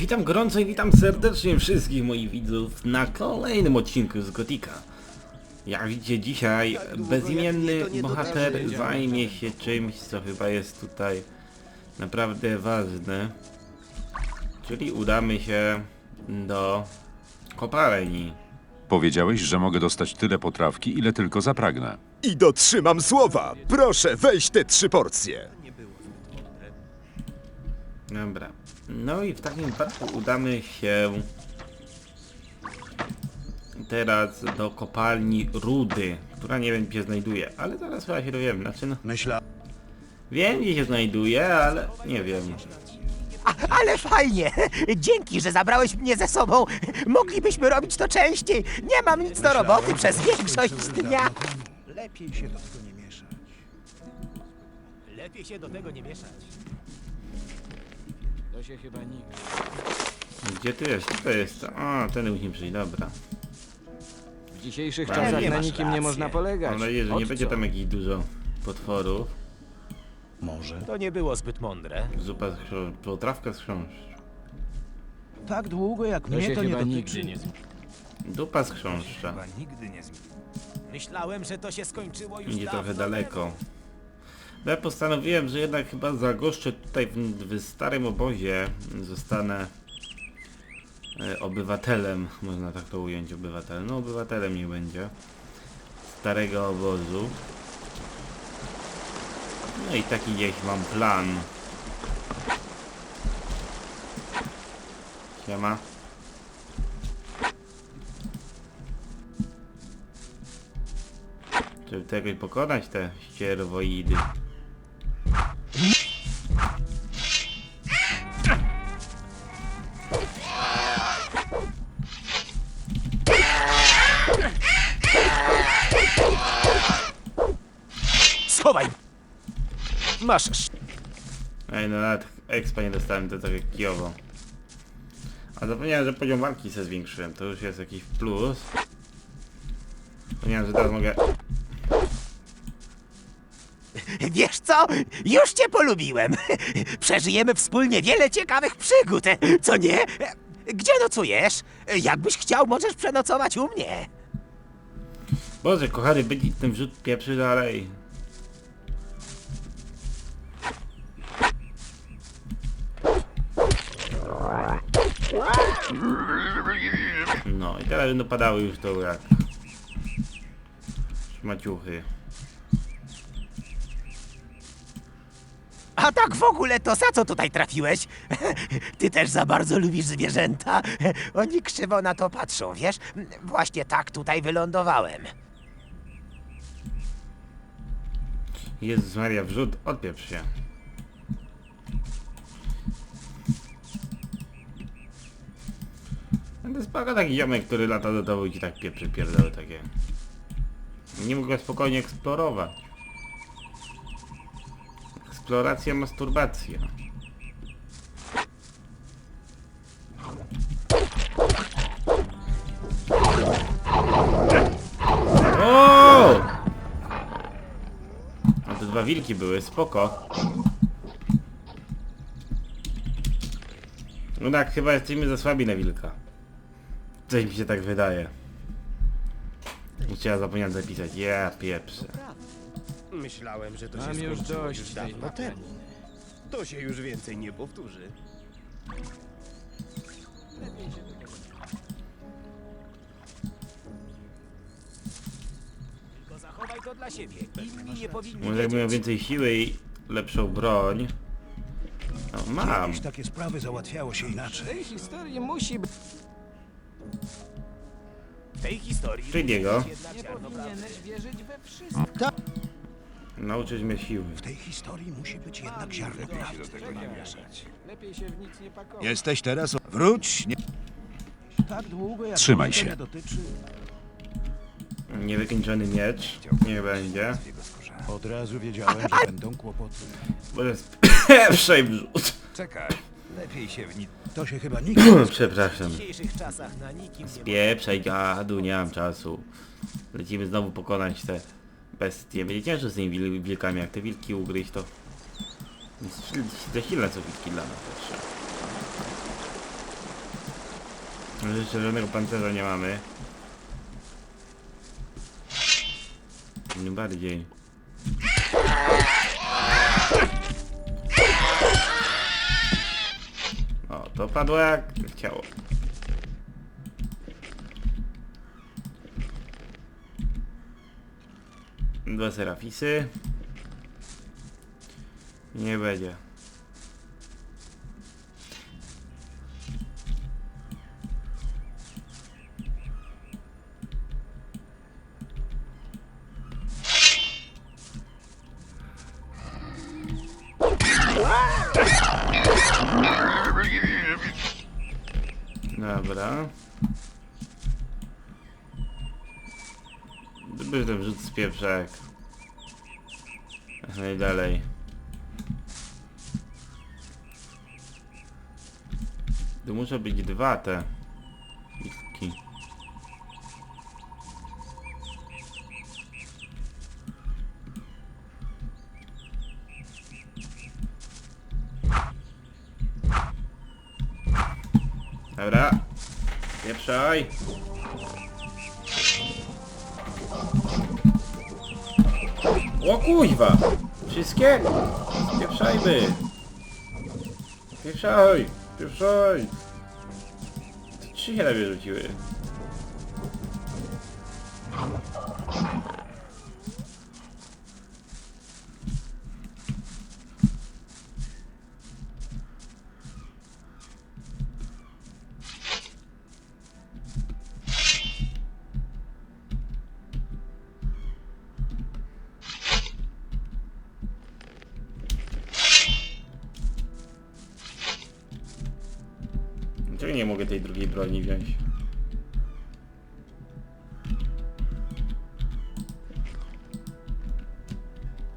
Witam gorąco i witam serdecznie wszystkich moich widzów na kolejnym odcinku z Gotika. Jak widzicie dzisiaj bezimienny bohater zajmie się czymś, co chyba jest tutaj naprawdę ważne. Czyli udamy się do kopalni. Powiedziałeś, że mogę dostać tyle potrawki, ile tylko zapragnę. I dotrzymam słowa. Proszę, weź te trzy porcje. Dobra. No i w takim wypadku udamy się teraz do kopalni Rudy, która nie wiem gdzie znajduje, ale zaraz chyba się dowiem. Znaczy no, Myślę. wiem gdzie się znajduje, ale nie wiem. A, ale fajnie! Dzięki, że zabrałeś mnie ze sobą. Moglibyśmy robić to częściej. Nie mam nic do roboty przez większość dnia. Lepiej się do tego nie mieszać. Lepiej się do tego nie mieszać. Gdzie ty jest? To jest. O, ten musimy przyjść, dobra. W dzisiejszych Pewnie czasach na masz nikim nie rację. można polegać. Mam nadzieję, że nie Od będzie co? tam jakichś dużo potworów. Może. To nie było zbyt mądre. Zupa z chrząszczu, potrawka z chrząszczu. Tak długo jak To mnie się to nie chyba dotyczy. nigdy nie zmieni. Dupa z chrząszcza. Chyba nigdy nie zmieni. Myślałem, że to się skończyło już Idzie dawno trochę daleko. No ja postanowiłem, że jednak chyba zagoszczę tutaj w, w starym obozie. Zostanę e, obywatelem, można tak to ująć, obywatelem. No obywatelem nie będzie. Starego obozu. No i taki gdzieś mam plan. Siema. Żeby to jakoś pokonać te ścierwoidy. Masz sz- Ej, no nawet expa nie dostałem, to tak jak kijowo. A zapomniałem, że poziom walki se zwiększyłem, to już jest jakiś plus. Zapomniałem, że teraz mogę... Wiesz co? Już cię polubiłem. Przeżyjemy wspólnie wiele ciekawych przygód, co nie? Gdzie nocujesz? Jakbyś chciał, możesz przenocować u mnie. Boże, kochany, będzie ten wrzut pieprzy dalej. No i teraz będą padały już to jak... Szmaciuchy. A tak w ogóle to za co tutaj trafiłeś? Ty też za bardzo lubisz zwierzęta. Oni krzywo na to patrzą, wiesz? Właśnie tak tutaj wylądowałem. Jezus Maria, wrzut, odpieprz się. To jest taki ziomek, który lata do dołu i tak pieprzy pierdoły takie. Nie mógł go spokojnie eksplorować. Eksploracja, masturbacja. O! A dwa wilki były, spoko. No tak, chyba jesteśmy za słabi na wilka. Coś mi się tak wydaje. Musiała zapomniałem zapisać. Ja pieprzę. Myślałem, że to Mam się już skończyło dość już tej dawno temu. To się już więcej nie powtórzy. Tylko zachowaj to dla siebie. Inni nie powinni Może jak miał więcej siły i lepszą broń. No, mam. Kiedyś takie sprawy załatwiało się W inaczej. tej historii musi być... W tej historii powinieneś wierzyć we wszystko. Nauczyć mnie siły. W tej historii musi być jednak ziarno prawdy. Lepiej się w nic nie pakować. Jesteś teraz... Wróć! Nie... Tak długo jak Trzymaj się. nie dotyczy. Niewykończony miecz. Nie będzie. Od razu wiedziałem, że będą kłopoty. Bo to jest pierwszy wrzut. Czekaj. Lepiej się w nic... To się chyba nigdy... Przepraszam. w dzisiejszych czasach na nikim nie Pieprzaj gadu, nie mam czasu. Lecimy znowu pokonać te bestie. Będzie ciężko z tymi wil wilkami, jak te wilki ugryźć to... Za silne są wilki dla nas też. Ale Jeszcze żadnego pancerza nie mamy. Nie bardziej. To padło jak chciało. Dwa serafisy. Nie będzie. Rzut z pieprzek. No i dalej. Tu muszą być dwa te. Listki. Dobra. Pieprzaj. O kuźwa! Wszystkie? Pieprzajmy! Pieprzaj! Pieprzaj! Trzy się na mnie rzuciły. Nie mogę tej drugiej broni wziąć?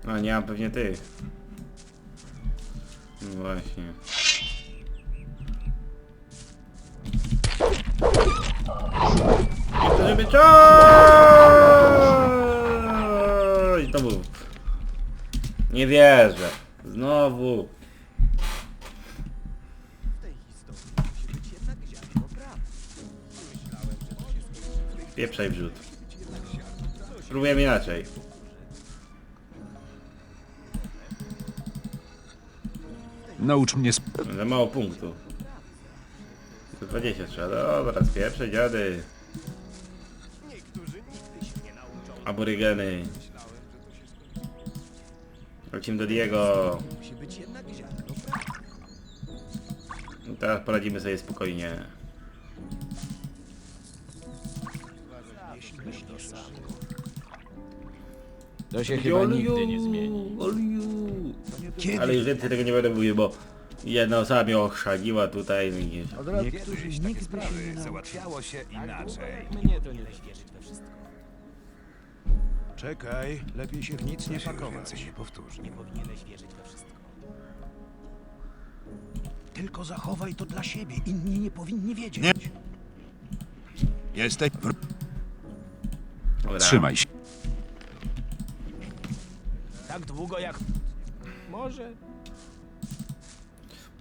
A nie mam pewnie tych. No właśnie. Chcę, żeby czoć! Spróbujemy inaczej. Naucz mnie sp... Za mało punktu. Tylko 20 trzeba. Dobra, spieprzaj dziady. Aborygeny. Lecimy do Diego. I Teraz poradzimy sobie spokojnie. To się chyba nigdy nie zmieni. Oliu. Ale już więcej tego nie będę mówił, bo jedna osoba mnie ochrzaniła tutaj. no i- Niektórzy nigdy się nie Załatwiało się inaczej. Mnie to nie wierzyć we wszystko. Czekaj, lepiej się w nic nie pakować. nie powtórzy. Nie powinieneś wierzyć we wszystko. Tylko zachowaj to dla siebie. Inni nie powinni wiedzieć. Jesteś... Dobra. Trzymaj się. Tak długo jak... Może...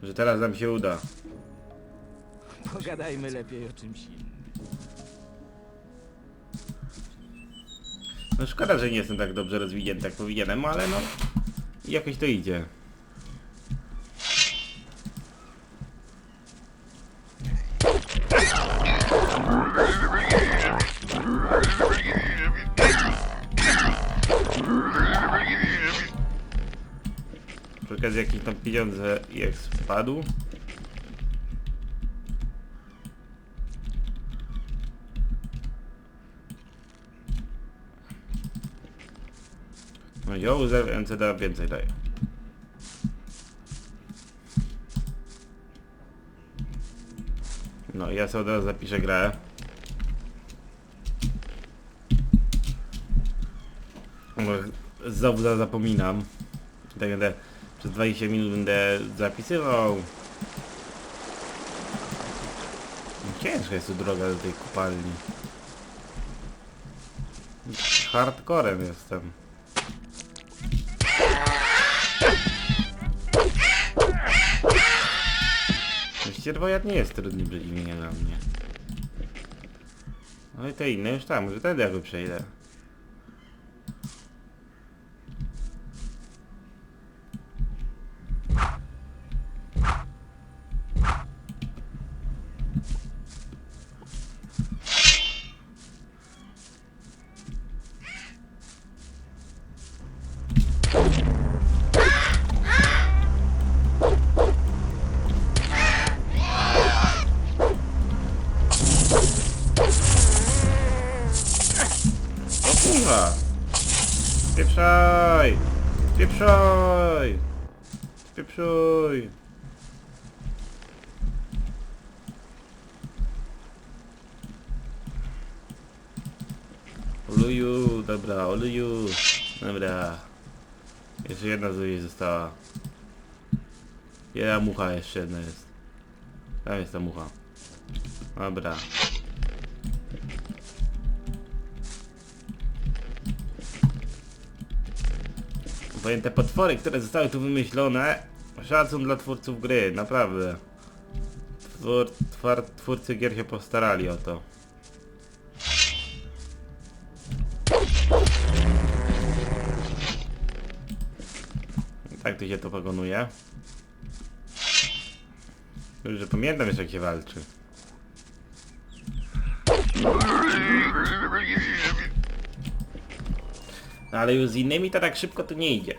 Że teraz nam się uda. Pogadajmy lepiej o czymś innym. No szkoda, że nie jestem tak dobrze rozwinięty jak powinienem, ale no jakoś to idzie. Jakieś tam pieniądze jak spadł. No ją NCD więcej daje. No ja sobie od razu zapiszę grę. Znowu za- zapominam. Tak będę przez 20 minut będę zapisywał. Ciężka jest tu droga do tej kopalni. Hardcorem jestem. Ścierwojad nie jest trudnym przeciwnikiem dla mnie. No i te inne już tam, może wtedy jakby przejdę. O kurwa! Spieprzaj! Spieprzaj! Spieprzaj! Oluju, dobra, oluju. Dobra. Jeszcze jedna z została. Jedna mucha jeszcze jedna jest. Tam jest ta mucha. Dobra. Powiem, te potwory, które zostały tu wymyślone, szacun dla twórców gry, naprawdę. Twór, twórcy gier się postarali o to. Tu się to pokonuje. Że pamiętam jeszcze jak się walczy. No ale już z innymi to tak szybko to nie idzie.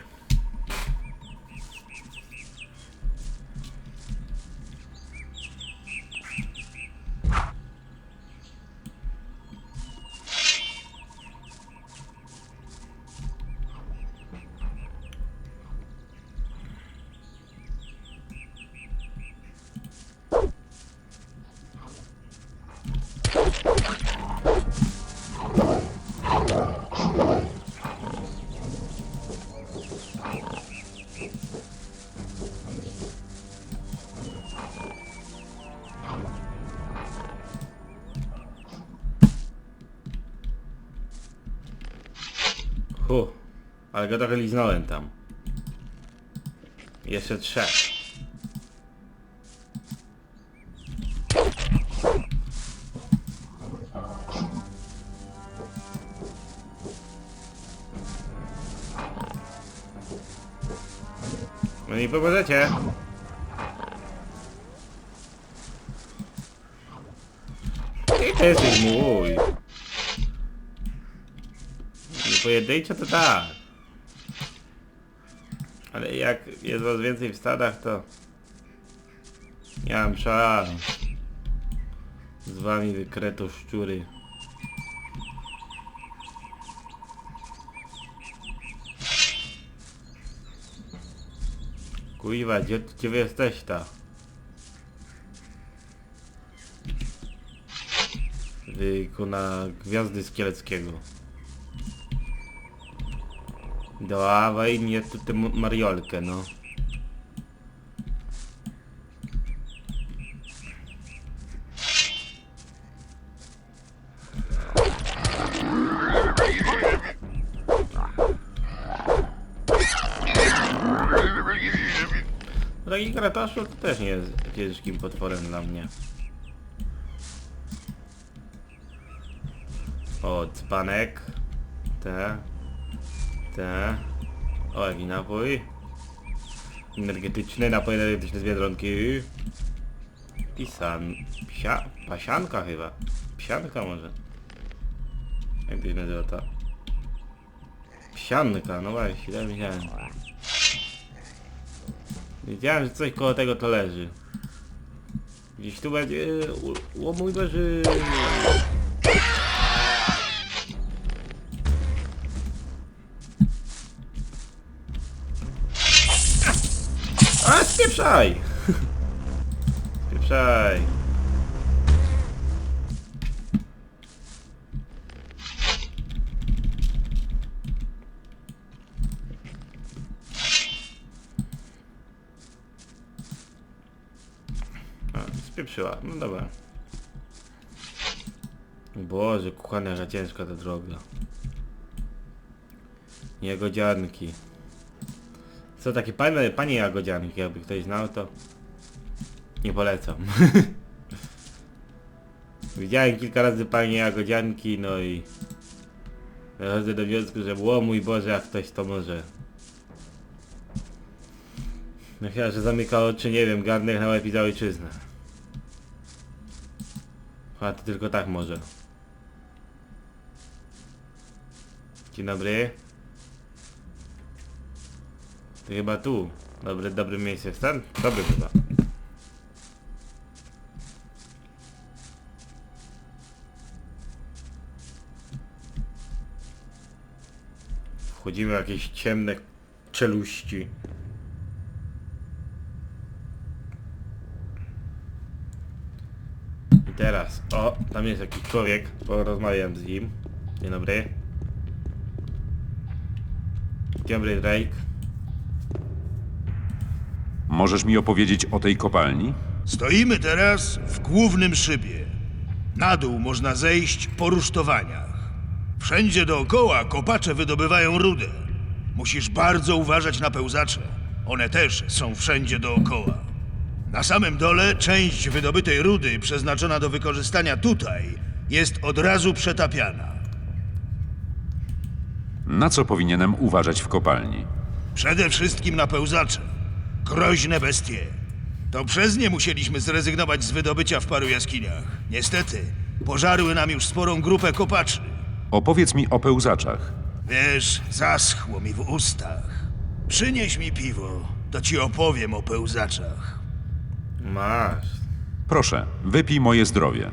Ale go trochę liznąłem tam. Jeszcze trzech. No i pomożecie. I to jesteś mój. Nie pojedynczo to tak. Ale jak jest was więcej w stadach, to... Nie mam. Z wami wykreto szczury. Kuiwa, gdzie, gdzie wy jesteś ta? Wy na gwiazdy Skieleckiego. Dawaj mnie tu tę mariolkę, no. Taki krataszu to też nie jest ciężkim potworem dla mnie. O, dzbanek. Te. Te. O, jaki napój. Energetyczny, napój energetyczny z Biedronki. Pisan... Psia... Pasianka chyba. Psianka może. Jak to się nazywa ta? Psianka, no właśnie, ja wiedziałem. Wiedziałem, że coś koło tego to leży. Gdzieś tu będzie... O mój Boże! Spieprzaj! Spieprzaj! Spieprzyła, no dobra. Boże, kuchana jaka ciężka ta droga. Jagodzianki. Co takie panie, panie jagodzianki, jakby ktoś znał to nie polecam. Widziałem kilka razy panie Jagodzianki, no i... Dochodzę do wniosku, że o mój Boże, jak ktoś to może. No chyba, że zamyka oczy, nie wiem, Gardner na łeb i za ojczyznę. A to tylko tak może. Dzień dobry. To chyba tu. Dobre, dobre miejsce stan? Dobry chyba. Wchodzimy w jakieś ciemne czeluści. I teraz, o, tam jest jakiś człowiek, porozmawiam z nim. Dzień dobry. Dzień dobry, Drake. Możesz mi opowiedzieć o tej kopalni? Stoimy teraz w głównym szybie. Na dół można zejść po rusztowaniach. Wszędzie dookoła kopacze wydobywają rudę. Musisz bardzo uważać na pełzacze. One też są wszędzie dookoła. Na samym dole część wydobytej rudy przeznaczona do wykorzystania tutaj jest od razu przetapiana. Na co powinienem uważać w kopalni? Przede wszystkim na pełzacze. Groźne bestie. To przez nie musieliśmy zrezygnować z wydobycia w paru jaskiniach. Niestety, pożarły nam już sporą grupę kopaczy. Opowiedz mi o pełzaczach. Wiesz, zaschło mi w ustach. Przynieś mi piwo, to ci opowiem o pełzaczach. Masz. Proszę, wypij moje zdrowie.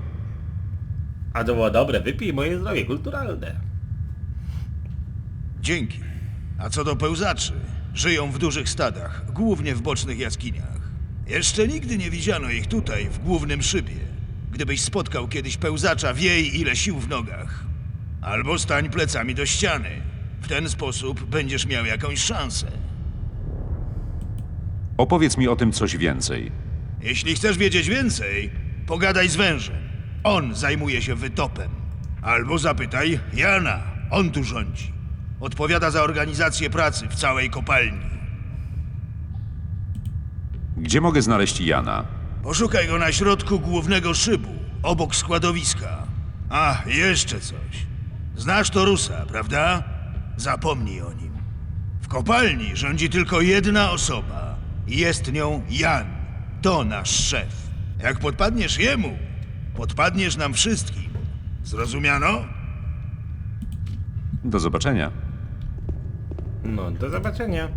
A to było dobre, wypij moje zdrowie kulturalne. Dzięki. A co do pełzaczy, żyją w dużych stadach, głównie w bocznych jaskiniach. Jeszcze nigdy nie widziano ich tutaj, w głównym szybie. Gdybyś spotkał kiedyś pełzacza, wiej ile sił w nogach. Albo stań plecami do ściany. W ten sposób będziesz miał jakąś szansę. Opowiedz mi o tym coś więcej. Jeśli chcesz wiedzieć więcej, pogadaj z wężem. On zajmuje się wytopem. Albo zapytaj Jana, on tu rządzi. Odpowiada za organizację pracy w całej kopalni. Gdzie mogę znaleźć Jana? Poszukaj go na środku głównego szybu, obok składowiska. A, jeszcze coś. Znasz Torusa, prawda? Zapomnij o nim. W kopalni rządzi tylko jedna osoba. Jest nią Jan. To nasz szef. Jak podpadniesz jemu, podpadniesz nam wszystkim. Zrozumiano? Do zobaczenia. No, do zobaczenia.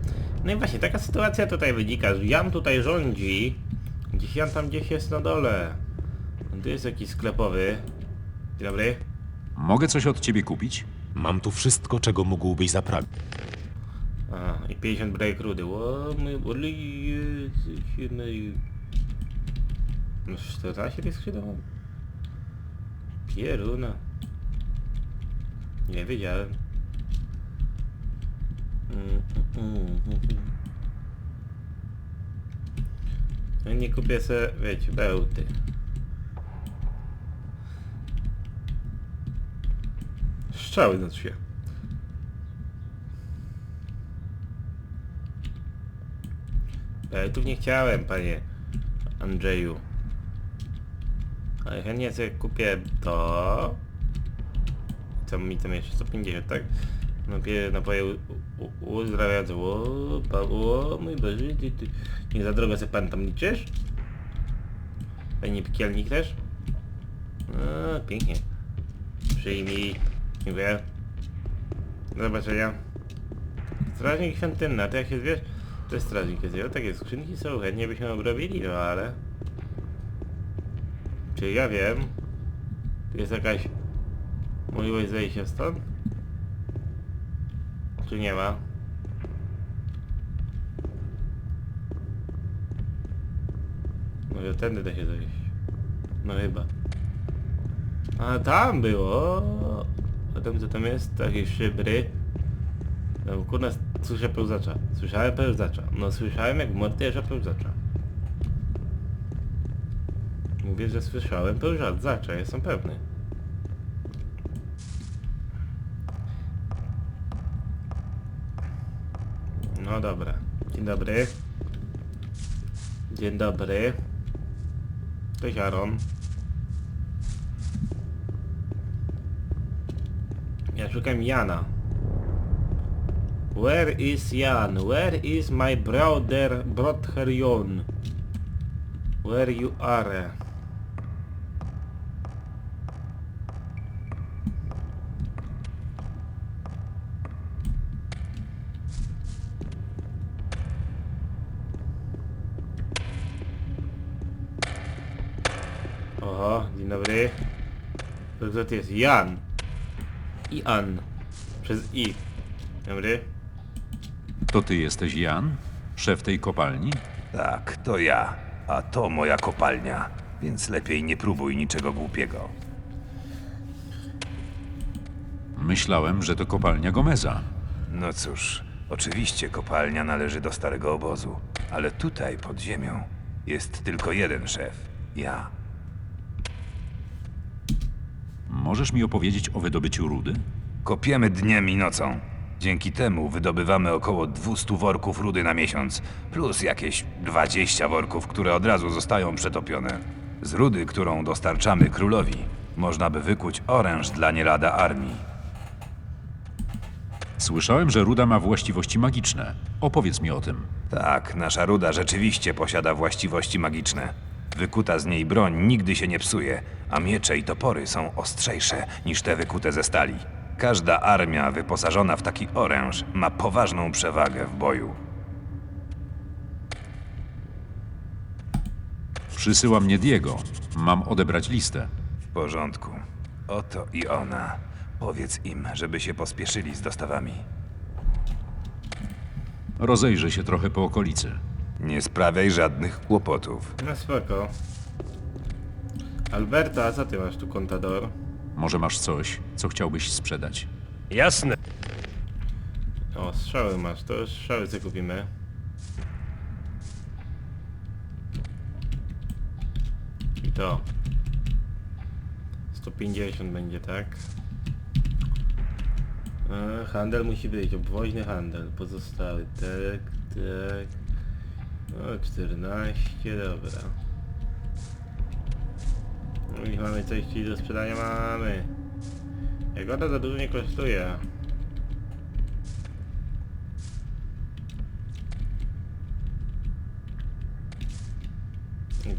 No i właśnie, taka sytuacja tutaj wynika, że Jan tutaj rządzi. Gdzieś Jan tam gdzieś jest na dole. Tu jest jakiś sklepowy. Dzień dobry. Mogę coś od ciebie kupić? Mam tu wszystko, czego mógłbyś zapragnąć. A, i 50 break rudy. Ło, my, oli, jest, no i... No 14 tych skrzydeł. Pieruna. Nie wiedziałem. Mm. No nie kupię se, wiecie, bełty. Strzały znaczy się. Bełtów nie chciałem, panie Andrzeju. Ale chętnie sobie kupię to. Co mi tam jeszcze? 150, tak? Napiję napoje u- u- uzdrawiające. O, pa- o mój Boże, ty, ty. Nie za drogo sobie pan tam liczysz? Panie piekielnik też? No, pięknie. Przyjmij. Dziękuję. Do zobaczenia. Strażnik świątynna, to jak się wiesz, to jest strażnik jest. O, takie skrzynki są, chętnie byśmy obrobili, no ale... Czy ja wiem? Jest jakaś możliwość zejścia stąd? Czy nie ma? Może tędy da się zejść. No chyba. A tam było. A tam co tam jest? Takie szybry. No kurna, słyszę pełzacza. Słyszałem pełzacza. No słyszałem jak morderza pełzacza. Mówię, że słyszałem pełzacza, jestem pewny. O dobra. Dzień dobry. Dzień dobry. Cześć Aaron. Ja szukam Jana. Where is Jan? Where is my brother, brother Jon? Where you are? Dzień dobry. To kto to jest? Jan. Ian. Przez I. Dobry. To ty jesteś Jan? Szef tej kopalni? Tak, to ja. A to moja kopalnia. Więc lepiej nie próbuj niczego głupiego. Myślałem, że to kopalnia Gomeza. No cóż, oczywiście kopalnia należy do starego obozu, ale tutaj pod ziemią jest tylko jeden szef. Ja. Możesz mi opowiedzieć o wydobyciu rudy? Kopiemy dniem i nocą. Dzięki temu wydobywamy około 200 worków rudy na miesiąc, plus jakieś 20 worków, które od razu zostają przetopione. Z rudy, którą dostarczamy królowi, można by wykuć oręż dla nie lada armii. Słyszałem, że ruda ma właściwości magiczne. Opowiedz mi o tym. Tak, nasza ruda rzeczywiście posiada właściwości magiczne. Wykuta z niej broń nigdy się nie psuje, a miecze i topory są ostrzejsze niż te wykute ze stali. Każda armia wyposażona w taki oręż ma poważną przewagę w boju. Przysyła mnie Diego. Mam odebrać listę. W porządku. Oto i ona. Powiedz im, żeby się pospieszyli z dostawami. Rozejrzę się trochę po okolicy. Nie sprawiaj żadnych kłopotów. No spoko. Alberta, co ty masz tu, kontador? Może masz coś, co chciałbyś sprzedać? Jasne. O, strzały masz, to strzały sobie kupimy. I to. 150 będzie, tak? E, handel musi być, obwoźny handel, pozostały, tak, tak. O, 14, dobra. No i mamy coś czyli do sprzedania, mamy. Jagoda za dużo nie kosztuje.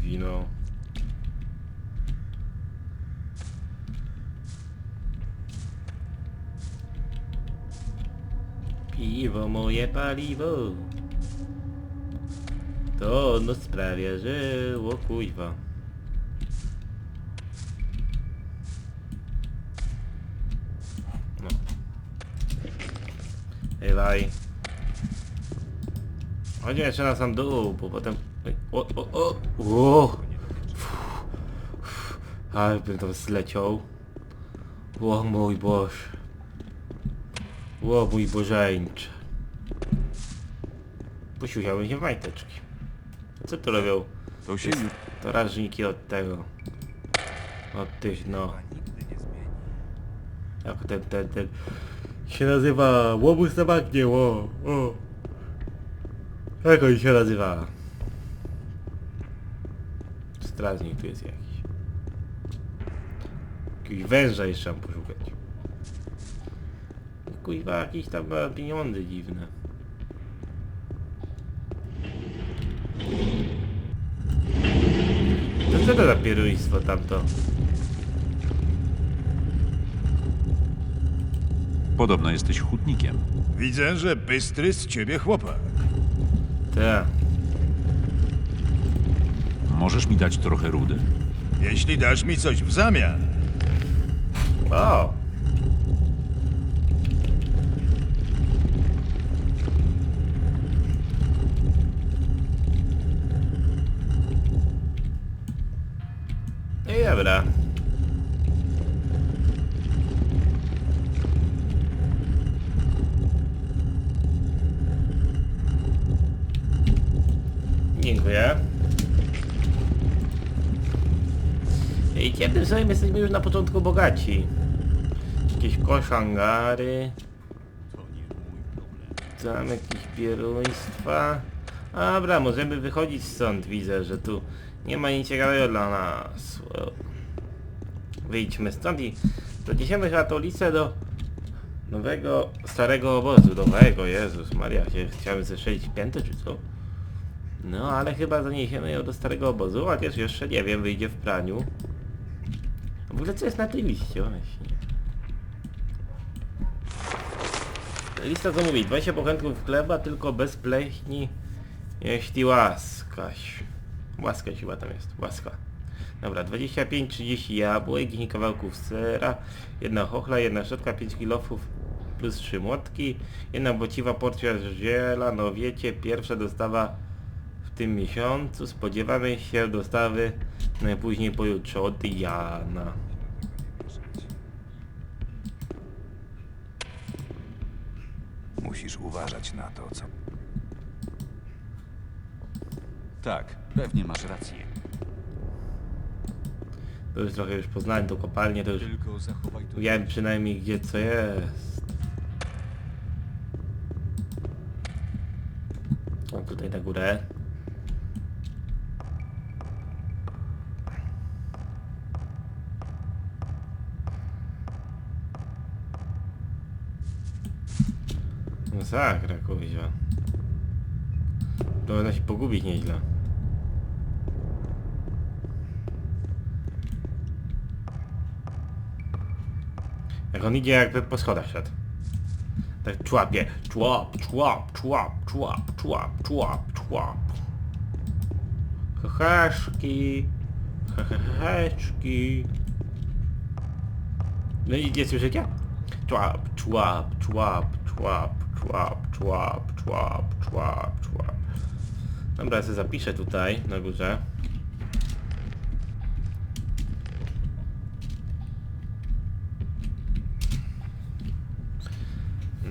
Wino. Piwo moje paliwo. To ono sprawia, że o kuźwa. No. Ewaj. Chodźmy jeszcze na sam dół, bo potem... O, o, o! o. Ale bym tam zleciał. O mój Boże. O mój Bożeńcze. Posiusiałbym się w majteczki. Co tu robią? To się Strażniki od tego. Od tych no. Jak ten, ten, ten się nazywa łobuz na bagnie, o, o. Jak on się nazywa? Strażnik tu jest jakiś. Jakiegoś węża jeszcze mam poszukać. Kuźwa jakieś tam pieniądze dziwne. Co to za pieruństwo tamto? Podobno jesteś hutnikiem. Widzę, że bystry z ciebie chłopak. Tak. Możesz mi dać trochę rudy? Jeśli dasz mi coś w zamian, O! Dobra. Dziękuję. I kiedy sobie jesteśmy już na początku bogaci. Jakieś koszangary. Tam jakieś pieruństwa. Dobra, możemy wychodzić stąd. Widzę, że tu nie ma nic ciekawego dla nas. Wyjdźmy stąd i doniesiemy chyba tą listę do Nowego, starego obozu, nowego, Jezus Maria, się chciałem zestrzelić piętę czy co? No, ale chyba zaniesiemy ją do starego obozu, chociaż jeszcze nie wiem, wyjdzie w praniu. W ogóle co jest na tej liście, właśnie? Lista co mówi, 20 bochenków chleba, tylko bez pleśni, jeśli łaskaś. Łaskaś chyba tam jest, łaska. Dobra, 25-30 jabłek, 10 kawałków sera, jedna chochla, jedna szczotka, 5 kilofów plus 3 młotki, jedna bociwa porcja ziela, no wiecie, pierwsza dostawa w tym miesiącu, spodziewamy się dostawy najpóźniej pojutrze od Jana. Musisz uważać na to, co... Tak, pewnie masz rację. To już trochę już poznałem tą kopalnię, to już Tylko zachowaj to. wiem przynajmniej gdzie co jest. O, tutaj na górę. Masakra, kuźwa. To można się pogubić nieźle. Jak on idzie jakby po schodach szedł. Tak człapie. Człap, człap, człap, człap, człap, człap, człap. Heheszki. Heheszki. No i nie słyszycie? Człap, człap, człap, człap, człap, człap, człap, człap, człap. Dobra, ja sobie zapiszę tutaj na górze.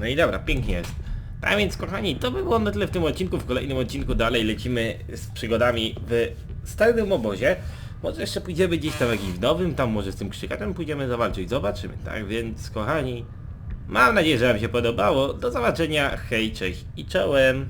No i dobra, pięknie jest. Tak więc kochani, to by było na tyle w tym odcinku. W kolejnym odcinku dalej lecimy z przygodami w starym obozie. Może jeszcze pójdziemy gdzieś tam jakimś nowym, tam może z tym krzykaczem pójdziemy zawalczyć, zobaczymy. Tak więc kochani, mam nadzieję, że wam się podobało. Do zobaczenia, hej, cześć i czołem.